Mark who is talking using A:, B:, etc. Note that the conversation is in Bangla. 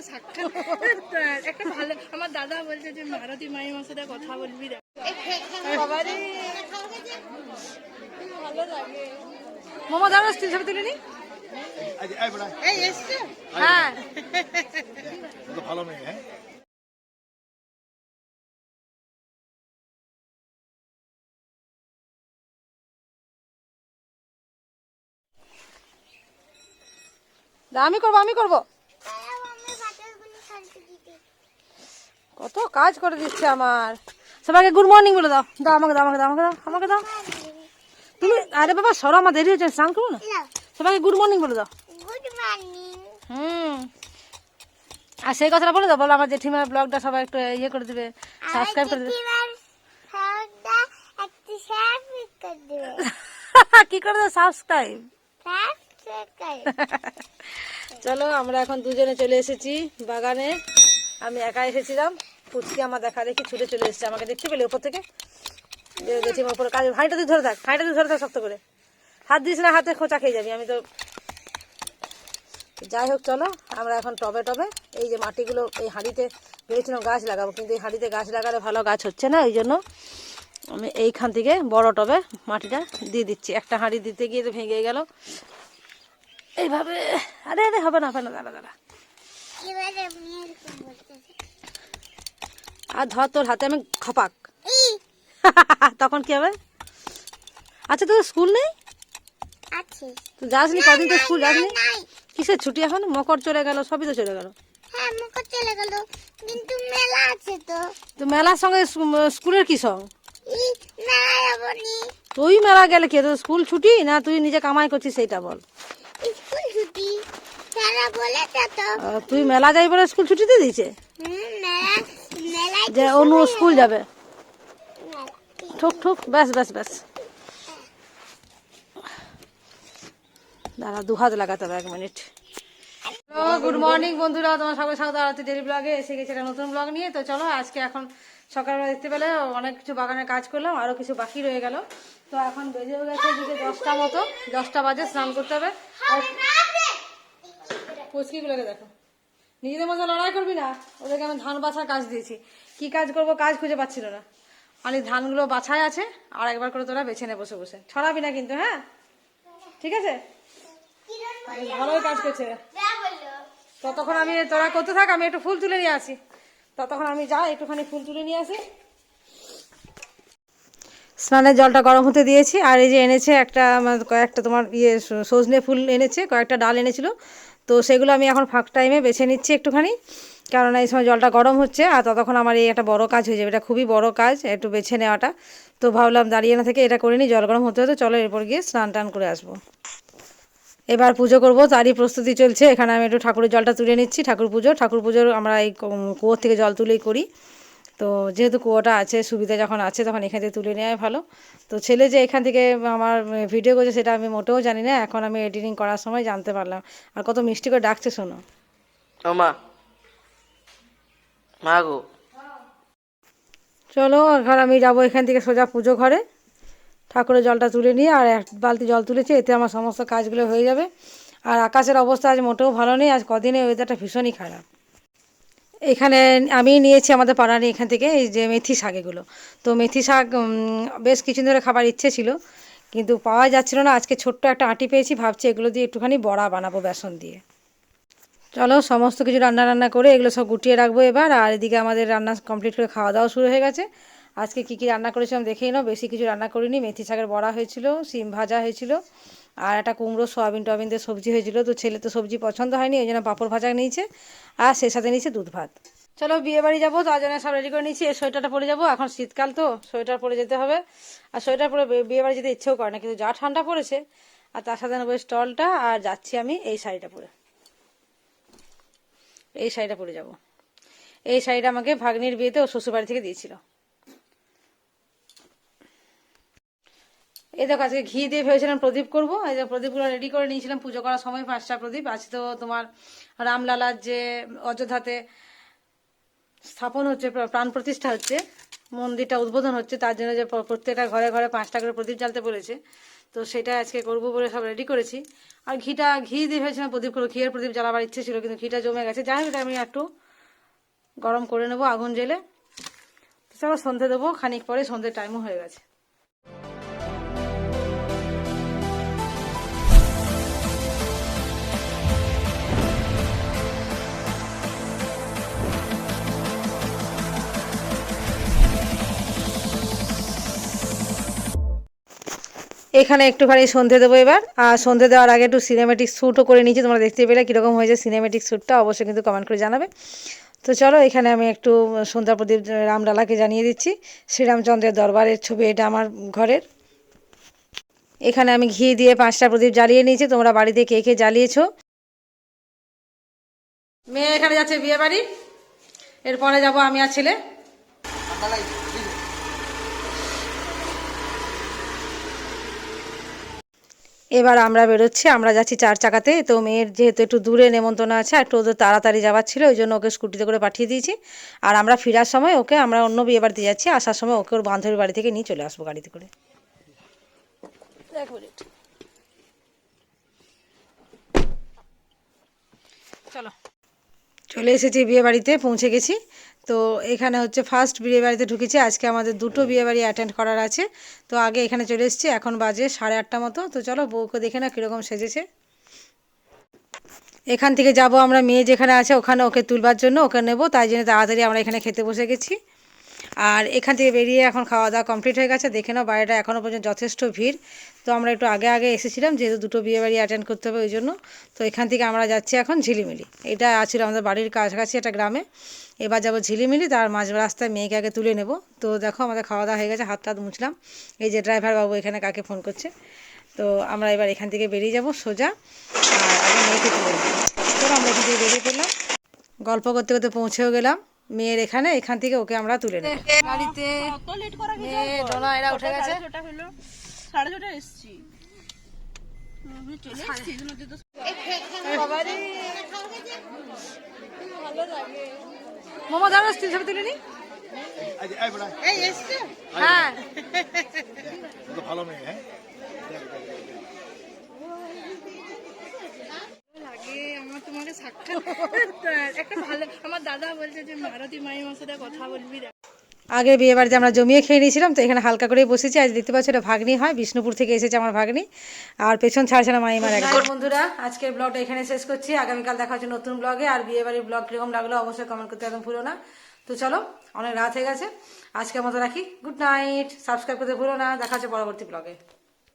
A: সঙ্গে সাক্ষাৎ একটা ভালো আমার দাদা বলছে যে মারতি মাইমার সাথে কথা বলবি
B: মোমো দাঁড়া স্টিল ছবি তুলে নি। হ্যাঁ।
C: ভালো নেই হ্যাঁ?
B: আমি করব আমি করব। কত কাজ করে দিচ্ছে আমার। সবাইকে গুড মর্নিং বলে দাও। দাও আমাকে দাও আমাকে দাও আমাকে দাও আমাকে দাও। তুমি আরে বাবা সরো আমার দেরি হচ্ছে স্নান করব না। সবাইকে গুড মর্নিং বলে দাও।
D: গুড মর্নিং
B: হুম। আর সেই কথাটা বলে দাও বলো আমার জেঠিমার ব্লগটা সবাই একটু ইয়ে করে দেবে সাবস্ক্রাইব করে দেবে।
D: করে
B: কি করে দেবে সাবস্ক্রাইব
D: সাবস্ক্রাইব
B: চলো আমরা এখন দুজনে চলে এসেছি বাগানে। আমি একা এসেছিলাম। পুচকি আমার দেখা দেখি ছুটে চলে এসেছে, আমাকে দেখতে পেলে উপর থেকে? যে জেঠিমার উপরে কাজ হাঁড়িটা তুই ধরে থাক হাঁড়িটা তুই ধরে থাক শক্ত করে। হাত দিস না, হাতে খোঁচা খেয়ে যাবি, আমি তো যাই হোক, চলো, আমরা এখন টবে টবে, এই যে মাটিগুলো, এই হাঁড়িতে ভেবেছিলাম গাছ লাগাবো, কিন্তু এই হাঁড়িতে গাছ লাগালে ভালো গাছ হচ্ছে না, এই জন্য আমি এইখান থেকে বড় টবে মাটিটা দিয়ে দিচ্ছি। একটা হাঁড়ি দিতে গিয়ে তো ভেঙে গেল। এইভাবে আরে আরে, হবে না হবে না, দাঁড়া দাঁড়া
D: এবারে আমি এরকম বলতেছি
B: আর ধর তোর হাতে আমি খপাক তখন কি হবে? আচ্ছা তোর স্কুল নেই? তুই যাসনি? কদিন তো স্কুল যাসনি? কিসের ছুটি এখন? মকর চলে গেল সবই তো চলে গেল।
D: হ্যাঁ তো।
B: মেলার সঙ্গে স্কুলের কি সঙ্গ? তুই মেলা গেলে কি তোর স্কুল ছুটি? না তুই নিজে কামাই করছিস সেইটা বল। তুই মেলা যাই বলে স্কুল ছুটি দিয়ে দিয়েছে যে অনু স্কুল যাবে। ঠুক ঠুক, ব্যাস ব্যাস ব্যাস। দাঁড়া দু হাত লাগাতে হবে এক মিনিট। গুড মর্নিং বন্ধুরা, তোমার সবাই স্বাগত, আরতি ডেলি ব্লগে এসে গেছে একটা নতুন ব্লগ নিয়ে। তো চলো, আজকে এখন সকালবেলা দেখতে পেলে অনেক কিছু বাগানে কাজ করলাম আরও কিছু বাকি রয়ে গেল। তো এখন বেজেও গেছে দিকে দশটা মতো, দশটা বাজে, স্নান করতে হবে। আর পুচকিগুলোকে দেখো। নিজেদের মধ্যে লড়াই করবি না? ওদেরকে আমি ধান বাছার কাজ দিয়েছি। কি কাজ করব কাজ খুঁজে পাচ্ছিল না। আমি ধানগুলো বাছায় আছে আর একবার করে তোরা বেছে নে বসে বসে। ছড়াবি না কিন্তু হ্যাঁ? ঠিক আছে? ভালোই কাজ করছে। ততক্ষণ আমি তোরা করতে থাক আমি একটু ফুল তুলে নিয়ে আসি। ততক্ষণ আমি যাই একটুখানি ফুল তুলে নিয়ে আসি। স্নানের জলটা গরম হতে দিয়েছি আর এই যে এনেছে একটা কয়েকটা তোমার ইয়ে সজনে ফুল এনেছে কয়েকটা ডাল এনেছিল। তো সেগুলো আমি এখন ফাঁক টাইমে বেছে নিচ্ছি একটুখানি। কারণ এই সময় জলটা গরম হচ্ছে আর ততক্ষণ আমার এই একটা বড় কাজ হয়ে যাবে। এটা খুবই বড় কাজ, একটু বেছে নেওয়াটা। তো ভাবলাম দাঁড়িয়ে না থেকে এটা করে নিই, জল গরম হতে হতে চলো এরপর গিয়ে স্নান টান করে আসব। এবার পুজো করব, তারই প্রস্তুতি চলছে। এখানে আমি একটু ঠাকুরের জলটা তুলে নিচ্ছি, ঠাকুর পুজো। ঠাকুর পুজোর আমরা এই কুয়োর থেকে জল তুলেই করি। তো যেহেতু কুয়োটা আছে সুবিধা যখন আছে তখন এখান থেকে তুলে নেওয়াই ভালো। তো ছেলে যে এখান থেকে আমার ভিডিও করছে সেটা আমি মোটেও জানি না এখন আমি এডিটিং করার সময় জানতে পারলাম। আর কত মিষ্টি করে ডাকছে শোনো।
E: মা। মা গো।
B: চলো এখন আমি যাব এখান থেকে সোজা পুজো ঘরে। ঠাকুরের জলটা তুলে নিয়ে আর এক বালতি জল তুলেছি এতে আমার সমস্ত কাজগুলো হয়ে যাবে। আর আকাশের অবস্থা আজ মোটেও ভালো নেই আজ কদিনে ওয়েদারটা ভীষণই খারাপ। এখানে আমি নিয়েছি আমাদের পাড়ার এখান থেকে এই যে মেথি শাক এগুলো তো মেথি শাক বেশ কিছুদিন ধরে খাবার ইচ্ছে ছিল, কিন্তু পাওয়া যাচ্ছিল না। আজকে ছোট্ট একটা আঁটি পেয়েছি, ভাবছি এগুলো দিয়ে একটুখানি বড়া বানাবো বেসন দিয়ে। চলো, সমস্ত কিছু রান্না রান্না করে এগুলো সব গুটিয়ে রাখব এবার, আর এদিকে আমাদের রান্না কমপ্লিট করে খাওয়া দাওয়া শুরু হয়ে গেছে। আজকে কী কী রান্না করেছিলাম দেখেই নাও, বেশি কিছু রান্না করিনি। মেথি শাকের বড়া হয়েছিল সিম ভাজা হয়েছিল আর একটা কুমড়ো, সোয়াবিন টয়াবিন দিয়ে সবজি হয়েছিল, তো ছেলে তো সবজি পছন্দ হয়নি, ওই জন্য পাঁপড় ভাজা নিয়েছে আর সেই সাথে নিয়েছে দুধ ভাত। চলো বিয়ে বাড়ি যাব তার জন্য সব রেডি করে নিয়েছি, এই সোয়েটারটা পরে যাব, এখন শীতকাল তো, সোয়েটার পরে যেতে হবে। আর সোয়েটার পরে বিয়ে বাড়ি যেতে ইচ্ছেও করে না, কিন্তু যা ঠান্ডা পড়েছে, আর তার সাথে নেব স্টলটা, আর যাচ্ছি আমি এই শাড়িটা পরে। এই শাড়িটা পরে যাব। এই শাড়িটা আমাকে ভাগ্নির বিয়েতে ও শ্বশুরবাড়ি থেকে দিয়েছিল। এই দেখো, আজকে ঘি দিয়ে ভেবেছিলাম প্রদীপ করব। এই যে প্রদীপগুলো রেডি করে নিয়েছিলাম। পুজো করার সময় পাঁচটা প্রদীপ। আজ তো তোমার রামলালার যে অযোধ্যাতে স্থাপন হচ্ছে প্রাণ প্রতিষ্ঠা হচ্ছে, মন্দিরটা উদ্বোধন হচ্ছে, তার জন্য যে প্রত্যেকটা ঘরে ঘরে পাঁচটা করে প্রদীপ জ্বালতে বলেছে। তো সেটা আজকে করব বলে সব রেডি করেছি। আর ঘিটা, ঘি দিয়ে ভেবেছিলাম প্রদীপ করব ঘিয়ের প্রদীপ জ্বালাবার ইচ্ছে ছিল, কিন্তু ঘিটা জমে গেছে। যাই হোক, আমি একটু গরম করে নেব আগুন জেলে চলো সন্ধে দেবো, খানিক পরে সন্ধ্যের টাইমও হয়ে গেছে। এখানে একটুখানি সন্ধে দেবো এবার। আর সন্ধে দেওয়ার আগে একটু সিনেমেটিক শ্যুটও করে নিয়েছি তোমরা দেখতে পেলে কীরকম হয়েছে সিনেমেটিক শ্যুটটা অবশ্যই কিন্তু কমেন্ট করে জানাবে। তো চলো, এখানে আমি একটু সন্ধ্যা প্রদীপ রামলালাকে জানিয়ে দিচ্ছি। শ্রীরামচন্দ্রের দরবারের ছবি, এটা আমার ঘরের। এখানে আমি ঘি দিয়ে পাঁচটা প্রদীপ জ্বালিয়ে নিয়েছি। তোমরা বাড়িতে কে কে জ্বালিয়েছো? মেয়ে এখানে যাচ্ছে বিয়ে বাড়ি। এরপরে যাব আমি আর ছেলে। এবার আমরা বেরোচ্ছি আমরা যাচ্ছি চার চাকাতে। তো মেয়ের যেহেতু একটু দূরে নেমন্তন্ন আছে আর একটু ওদের তাড়াতাড়ি যাওয়ার ছিল ওই জন্য ওকে স্কুটিতে করে পাঠিয়ে দিয়েছি। আর আমরা ফেরার সময় ওকে আমরা অন্য বিয়ে বাড়িতে যাচ্ছি আসার সময় ওকে ওর বান্ধবীর বাড়ি থেকে নিয়ে চলে আসব গাড়িতে করে। চলো। চলে এসেছি বিয়ে বাড়িতে পৌঁছে গেছি। তো এখানে হচ্ছে ফার্স্ট বিয়ে বাড়িতে ঢুকেছি। আজকে আমাদের দুটো বিয়ে বাড়ি অ্যাটেন্ড করার আছে। তো আগে এখানে চলে এসেছি, এখন বাজে সাড়ে আটটা মতো। তো চলো বউকে দেখে না কীরকম সেজেছে। এখান থেকে যাব আমরা, মেয়ে যেখানে আছে ওখানে ওকে তুলবার জন্য, ওকে নেব। তাই জন্য তাড়াতাড়ি আমরা এখানে খেতে বসে গেছি। আর এখান থেকে বেরিয়ে এখন খাওয়া দাওয়া কমপ্লিট হয়ে গেছে। দেখে নাও বাড়িটা এখনও পর্যন্ত যথেষ্ট ভিড়। তো আমরা একটু আগে আগে এসেছিলাম, যেহেতু দুটো বিয়ে বাড়ি অ্যাটেন্ড করতে হবে ওই জন্য। তো এখান থেকে আমরা যাচ্ছি এখন ঝিলিমিলি। এটা আছিল আমাদের বাড়ির কাছাকাছি একটা গ্রামে। এবার যাব ঝিলিমিলি, তার মাঝ রাস্তায় মেয়েকে আগে তুলে নেব। তো দেখো আমাদের খাওয়া দাওয়া হয়ে গেছে, হাত টাত মুছলাম। এই যে ড্রাইভার বাবু এখানে কাকে ফোন করছে। তো আমরা এবার এখান থেকে বেরিয়ে যাব সোজা। আর আগে মেয়েকে তুলে নেব। তো আমরা এখান থেকে বেরিয়ে পড়লাম। গল্প করতে করতে পৌঁছেও গেলাম। মেয়ের এখানে এখান থেকে ওকে আমরা তুলে নেব। গাড়িতে মেয়ে ডোনা এরা উঠে গেছে?
A: হলো। সাড়ে ছটা এসছি।
B: মোমো দাঁড়া স্টিল ছবি তুলে নি। হ্যাঁ।
C: ভালো মেয়ে হ্যাঁ?
A: লাগে আমার তোমাকে সাক্ষাৎ দাদা বলছে যে মারতি মাইমার সাথে কথা বলবি
B: আগে বিয়ে বাড়িতে আমরা জমিয়ে খেয়ে নিয়েছিলাম তো এখানে হালকা করেই বসেছি। আজ দেখতে পাচ্ছি এটা ভাগ্নি হয় বিষ্ণুপুর থেকে এসেছে আমার ভাগ্নি। আর পেছন ছাড়ছে না মাইমার বন্ধুরা আজকের ব্লগটা এখানে শেষ করছি। আগামীকাল দেখা হচ্ছে নতুন ব্লগে আর বিয়ে বাড়ির ব্লগ কীরকম লাগল অবশ্যই কমেন্ট করতে একদম ভুলো না। তো চলো অনেক রাত হয়ে গেছে। আজকের মতো রাখি। গুড নাইট সাবস্ক্রাইব করতে ভুলো না। দেখা হচ্ছে পরবর্তী ব্লগে